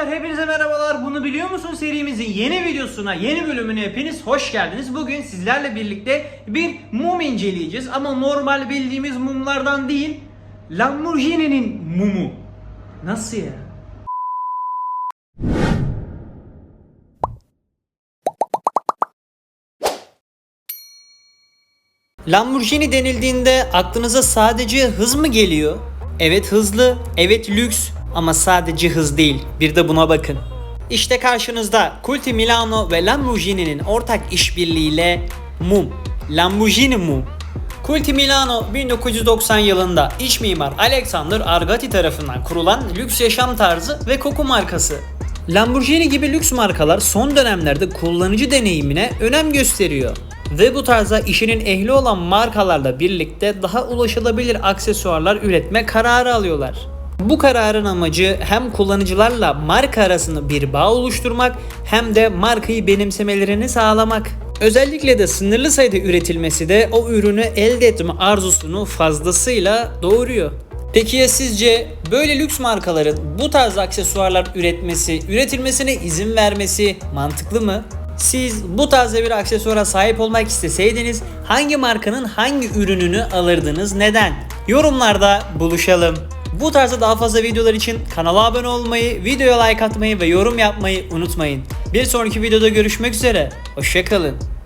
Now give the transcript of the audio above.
Arkadaşlar hepinize merhabalar. Bunu biliyor musun serimizin yeni videosuna, yeni bölümüne hepiniz hoş geldiniz. Bugün sizlerle birlikte bir mum inceleyeceğiz ama normal bildiğimiz mumlardan değil, Lamborghini'nin mumu. Nasıl ya? Lamborghini denildiğinde aklınıza sadece hız mı geliyor? Evet hızlı, evet lüks ama sadece hız değil. Bir de buna bakın. İşte karşınızda Culti Milano ve Lamborghini'nin ortak işbirliğiyle mum. Lamborghini mum. Culti Milano 1990 yılında iç mimar Alexander Argati tarafından kurulan lüks yaşam tarzı ve koku markası. Lamborghini gibi lüks markalar son dönemlerde kullanıcı deneyimine önem gösteriyor. Ve bu tarza işinin ehli olan markalarla birlikte daha ulaşılabilir aksesuarlar üretme kararı alıyorlar. Bu kararın amacı hem kullanıcılarla marka arasında bir bağ oluşturmak hem de markayı benimsemelerini sağlamak. Özellikle de sınırlı sayıda üretilmesi de o ürünü elde etme arzusunu fazlasıyla doğuruyor. Peki ya sizce böyle lüks markaların bu tarz aksesuarlar üretmesi, üretilmesine izin vermesi mantıklı mı? Siz bu tarzda bir aksesuara sahip olmak isteseydiniz hangi markanın hangi ürününü alırdınız neden? Yorumlarda buluşalım. Bu tarzda daha fazla videolar için kanala abone olmayı, videoya like atmayı ve yorum yapmayı unutmayın. Bir sonraki videoda görüşmek üzere. Hoşçakalın.